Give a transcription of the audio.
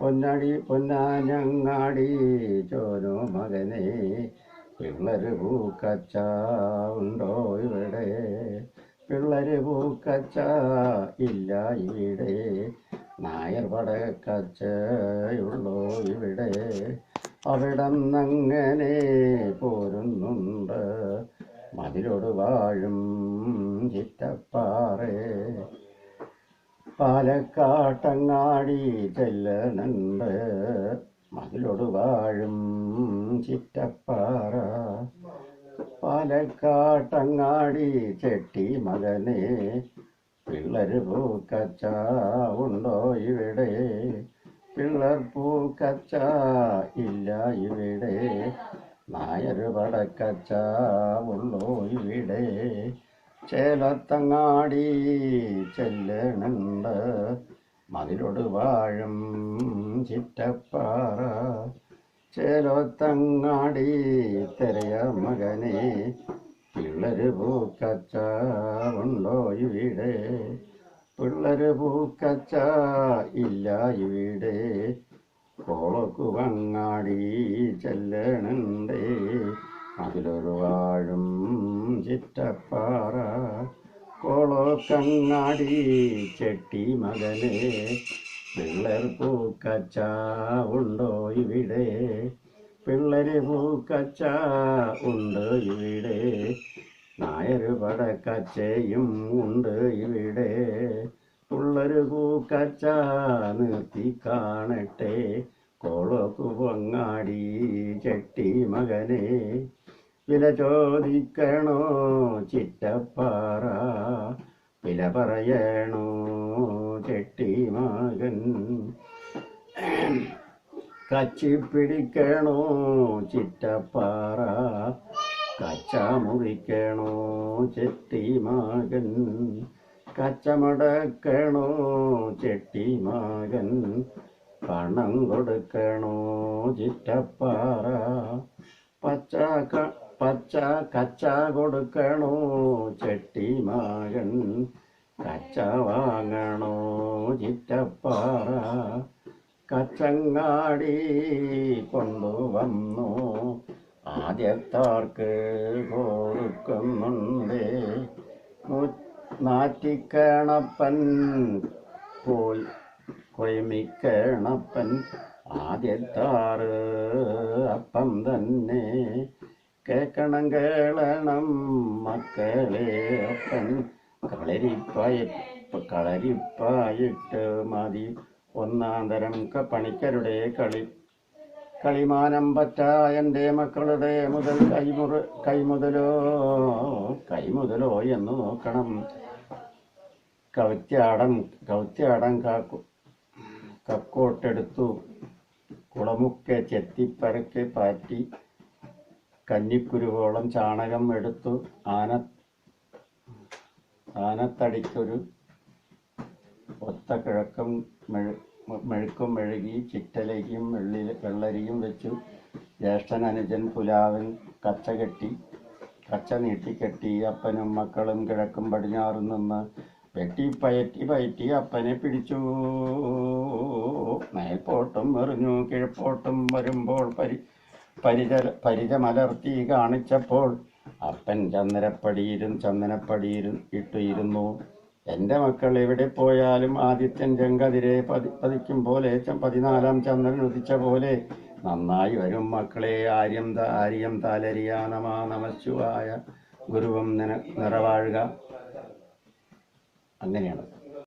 പൊന്നടി പൊന്നാഞ്ഞങ്ങാടി ചോരോ മകനെ. പിള്ളര് പൂക്കച്ച ഉണ്ടോ ഇവിടെ? പിള്ളര് പൂക്കച്ച ഇല്ല ഇവിടെ. നായർ പടക്കച്ചയുള്ളോ ഇവിടെ? അവിടം നങ്ങനെ പോരുന്നുണ്ട്. മതിലോട് വാഴും ചിറ്റപ്പാറേ. പാലക്കാട്ടങ്ങാടി ചെല്ലണുണ്ട് മതിലോട് വാഴും ചിറ്റപ്പാറ. പാലക്കാട്ടങ്ങാടി ചെട്ടി മകനെ. പിള്ളര് പൂക്കച്ച ഉണ്ടോ ഇവിടെ? പിള്ളർ പൂക്കച്ച ഇല്ല ഇവിടെ. നായർ പടക്കച്ച ഉള്ളോ ഇവിടെ? ചേലത്തങ്ങാടി ചെല്ലണുണ്ട്. മതിലോട് വാഴും ചിറ്റപ്പാറ. ചേലത്തങ്ങാടി തെരയ മകനെ. പിള്ളര് പൂക്കച്ച ഉണ്ടോ ഇവിടെ? പിള്ളര് പൂക്കച്ച ഇല്ല ഇവിടെ. കോളക്കു വങ്ങാടി ചെല്ലണുണ്ടേ. അതിലൊരു വാഴും ചിറ്റപ്പാറ കോളോക്കങ്ങാടി ചെട്ടി മകനെ. പിള്ളർ പൂക്കച്ച ഉണ്ടോ ഇവിടെ? പിള്ളര് പൂക്കച്ച ഉണ്ട് ഇവിടെ. നായർ പടക്കച്ചയും ഉണ്ട് ഇവിടെ. പിള്ളര് പൂക്കച്ച നിർത്തി കാണട്ടെ. കോളോക്കു പൊങ്ങാടി ചെട്ടി മകനെ. വില ചോദിക്കണോ ചിറ്റപ്പാറ? വില പറയണോ ചെട്ടി മകൻ? കച്ചി പിടിക്കണോ ചിറ്റപ്പാറ? കച്ച മുറിക്കണോ ചെട്ടി മകൻ? കച്ചമടക്കണോ ചെട്ടി മകൻ? പണം കൊടുക്കണോ ചിറ്റപ്പാറ? പച്ച പച്ച കച്ച കൊടുക്കണോ? ചെട്ടി മകൻ കച്ച വാങ്ങണോ? ചിറ്റപ്പാറ കച്ചങ്ങാടി കൊണ്ടുവന്നു ആദ്യത്താർക്ക് കൊടുക്കുന്നുണ്ടേ. നാറ്റിക്കണപ്പൻ പോയി കൊയമിക്കണപ്പൻ. ആദ്യത്താറ് അപ്പം തന്നെ കേക്കണം കേളണം മക്കളെ അപ്പൻ കളരിപ്പായ കളരിപ്പായിട്ട് മതി. ഒന്നാം തരം പണിക്കരുടെ കളി. കളിമാനം പറ്റ എന്റെ മക്കളുടെ മുതൽ കൈമുറ കൈമുതലോ കൈമുതലോ എന്ന് നോക്കണം. കവിത്യാടം കവിത്യാടം കാക്കു കക്കോട്ടെടുത്തു. കുളമുക്കെ ചെത്തിപ്പരക്കെ പാറ്റി. കന്നിക്കുരുവോളം ചാണകം എടുത്തു ആന ആനത്തടിക്കൊരു ഒത്ത കിഴക്കും മെഴു മെഴുക്കും മെഴുകി ചിറ്റലയും വെള്ളി വെള്ളരിയും വെച്ചു. ജ്യേഷ്ഠൻ അനുജൻ പുലാവൻ കച്ച കെട്ടി കച്ച നീട്ടിക്കെട്ടി. അപ്പനും മക്കളും കിഴക്കും പടിഞ്ഞാറും നിന്ന് വെട്ടി പയറ്റി പയറ്റി അപ്പനെ പിടിച്ചു. മേൽപോട്ടും എറിഞ്ഞു കിഴപ്പോട്ടും വരുമ്പോൾ പരി പരിച പരിചമലർത്തി കാണിച്ചപ്പോൾ അപ്പൻ ചന്ദനപ്പടിയിലും ചന്ദനപ്പടിയിലും ഇട്ടിരുന്നു. എന്റെ മക്കൾ എവിടെ പോയാലും ആദിത്യൻ ചെങ്കതിരെ പതി പതിക്കും പോലെ പതിനാലാം ചന്ദ്രൻ ഉദിച്ച പോലെ നന്നായി വരും മക്കളെ. ആര്യം ആര്യം താലരിയാനമാ നമശിവായ ഗുരുവും നിറവാഴുക. അങ്ങനെയാണ്.